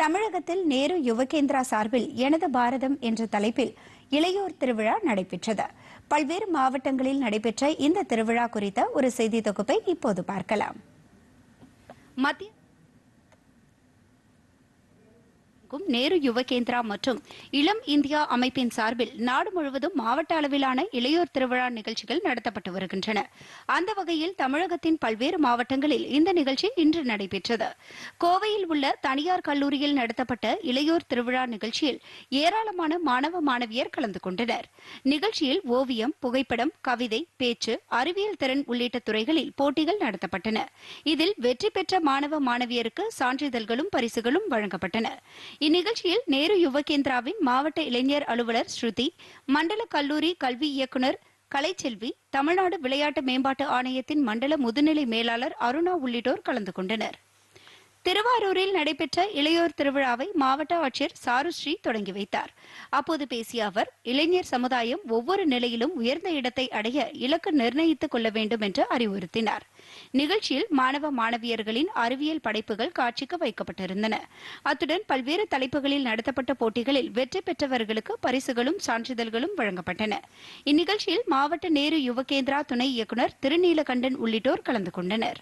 தமிழகத்தில் நேரு யுவகேந்திரா சார்பில் எனது பாரதம் என்ற தலைப்பில் இளையோர் திருவிழா நடைபெற்றது. பல்வேறு மாவட்டங்களில் நடைபெற்ற இந்த திருவிழா குறித்த ஒரு செய்தி தொகுப்பை இப்போது பார்க்கலாம். மத்திய க்கும் நேரு யுவ கேந்திரா மற்றும் இளம் இந்தியா அமைப்பின் சார்பில் நாடு முழுவதும் மாவட்ட அளவிலான இளையோர் திருவிழா நிகழ்ச்சிகள் நடத்தப்பட்டு வருகின்றன. அந்த வகையில் தமிழகத்தின் பல்வேறு மாவட்டங்களில் இந்த நிகழ்ச்சி இன்று நடைபெற்றது. கோவையில் உள்ள தனியார் கல்லூரியில் நடத்தப்பட்ட இளையோர் திருவிழா நிகழ்ச்சியில் ஏராளமான மாணவ மாணவியர் கலந்து கொண்டனர். நிகழ்ச்சியில் ஓவியம் புகைப்படம் கவிதை பேச்சு அறிவியல் திறன் உள்ளிட்ட துறைகளில் போட்டிகள் நடத்தப்பட்டன. இதில் வெற்றி பெற்ற மாணவ மாணவியருக்கு சான்றிதழ்களும் பரிசுகளும் வழங்கப்பட்டன. இந்நிகழ்ச்சியில் நேரு யுவகேந்திராவின் மாவட்ட இளைஞர் அலுவலர் ஸ்ருதி மண்டல கல்லூரி கல்வி இயக்குநர் கலைச்செல்வி தமிழ்நாடு விளையாட்டு மேம்பாட்டு ஆணையத்தின் மண்டல முதுநிலை மேலாளர் அருணா உள்ளிட்டோர் கலந்து கொண்டனர். திருவாரூரில் நடைபெற்ற இளையோர் திருவிழாவை மாவட்ட ஆட்சியர் சாருஸ்ரீ தொடங்கி வைத்தார். அப்போது பேசிய அவர் இளைஞர் சமுதாயம் ஒவ்வொரு நிலையிலும் உயர்ந்த இடத்தை அடைய இலக்கு நிர்ணயித்துக் கொள்ள வேண்டும் என்று அறிவுறுத்தினார். நிகழ்ச்சியில் மாணவ மாணவியர்களின் அறிவியல் படைப்புகள் காட்சிக்கு வைக்கப்பட்டிருந்தன. அத்துடன் பல்வேறு தலைப்புகளில் நடத்தப்பட்ட போட்டிகளில் வெற்றி பெற்றவர்களுக்கு பரிசுகளும் சான்றிதழ்களும் வழங்கப்பட்டன. இந்நிகழ்ச்சியில் மாவட்ட நேரு யுவகேந்திரா துணை இயக்குநர் திருநீலகண்டன் உள்ளிட்டோர் கலந்து கொண்டனர்.